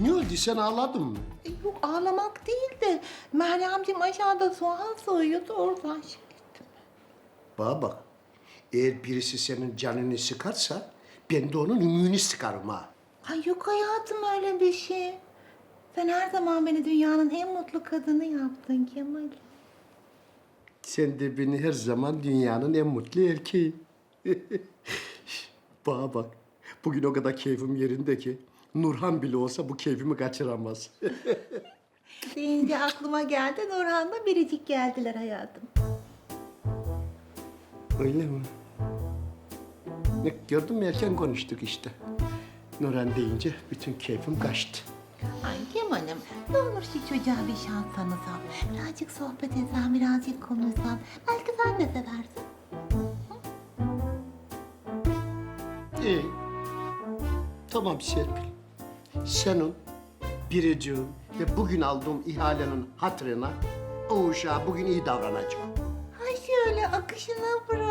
Ne oldu sen ağladın mı? E, Yok ağlamak değil de Meryemciğim aşağıda soğan soğuyordu oradan şey ettim. Bana bak. Eğer birisi senin canını sıkarsa ben de onun ümüğünü sıkarım ha. Ay yok hayatım öyle bir şey. Sen her zaman beni dünyanın en mutlu kadını yaptın Kemal. Sen de beni her zaman dünyanın en mutlu erkeği. Bana bak. Bugün o kadar keyfim yerinde ki Nurhan bile olsa bu keyfimi kaçıramaz. Deyince aklıma geldi Nurhan'la biricik geldiler hayatım. Öyle mi? Ne, gördün mü erken konuştuk işte. Nurhan deyince bütün keyfim kaçtı. Ay Kemal'im ne olur şu çocuğa bir şans tanısan. Birazcık sohbet etsen, birazcık konuşsan. Belki sen de seversin. İyi. Tamam Serpil. Senin, biriciğim ve bugün aldığım ihalenin hatırına o uşağa bugün iyi davranacağım. Ay şöyle akışına bırak.